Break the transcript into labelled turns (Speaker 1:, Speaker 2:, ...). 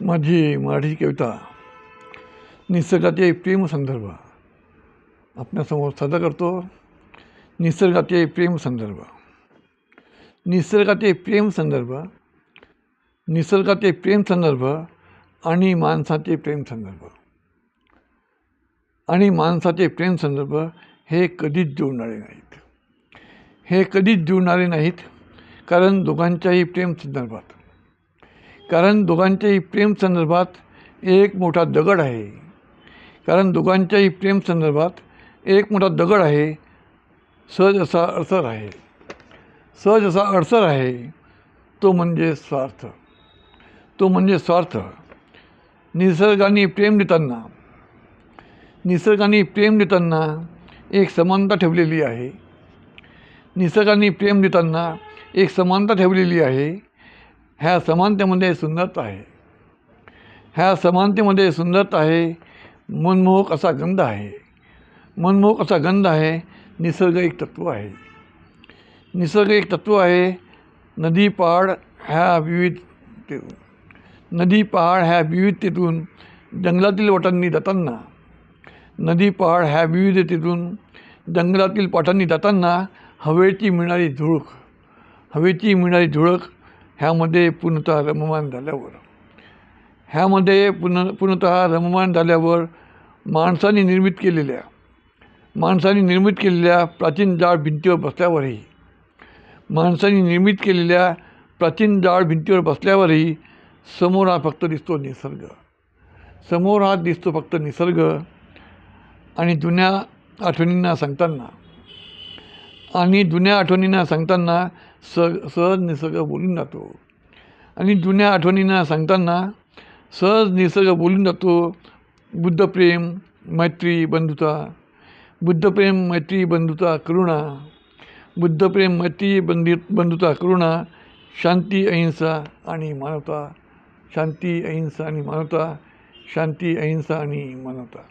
Speaker 1: माझी मराठी कविता निसर्गाचे प्रेम संदर्भ. आपल्यासमोर सादर करतो निसर्गाचे प्रेम संदर्भ. निसर्गाचे प्रेम संदर्भ निसर्गाचे प्रेम संदर्भ आणि माणसाचे प्रेम संदर्भ. आणि माणसाचे प्रेम संदर्भ हे कधीच जुळणारे नाहीत. हे कधीच जुळणारे नाहीत कारण दोघांच्याही प्रेम संदर्भात. कारण दोघांच्याही प्रेम संदर्भात एक मोठा दगड आहे. कारण दोघांच्याही प्रेम संदर्भात एक मोठा दगड आहे. सहज असा अडसर आहे. सहज असा अडसर आहे तो म्हणजे स्वार्थ. तो म्हणजे स्वार्थ. निसर्गाने प्रेम देताना निसर्गाने प्रेम देताना एक समानता ठेवलेली आहे. निसर्गाने प्रेम देताना एक समानता ठेवलेली आहे. ह्या समानतेमध्ये सुंदरता आहे. ह्या समानतेमध्ये सुंदरता आहे मनमोहक असा गंध आहे. मनमोहक असा गंध आहे निसर्ग एक तत्त्व आहे. निसर्ग एक तत्त्व आहे नदी पहाड ह्या विविध नदी पहाड ह्या विविधतेतून जंगलातील वाटांनी जाताना. नदी पहाड ह्या विविधतेतून जंगलातील पाटांनी जाताना हवेची मिळणारी झुळूक हवेची मिळणारी झुळूक ह्यामध्ये पूर्णतः रममान झाल्यावर. ह्यामध्ये पूर्ण पूर्णतः रममान झाल्यावर माणसाने निर्मित केलेल्या माणसाने निर्मित केलेल्या प्राचीन जाळ भिंतीवर बसल्यावरही माणसाने निर्मित केलेल्या प्राचीन जाळ भिंतीवर बसल्यावरही समोर हा फक्त दिसतो निसर्ग. समोर हा दिसतो फक्त निसर्ग. आणि जुन्या आठवणींना सांगताना आणि जुन्या आठवणींना सांगताना स सहज निसर्ग बोलून जातो. आणि जुन्या आठवणींना सांगताना सहज निसर्ग बोलून जातो. बुद्धप्रेम मैत्री बंधुता. बुद्धप्रेम मैत्री बंधुता करुणा. बुद्धप्रेम मैत्री बंधि बंधुता करुणा शांती अहिंसा आणि मानवता. शांती अहिंसा आणि मानवता. शांती अहिंसा आणि मानवता.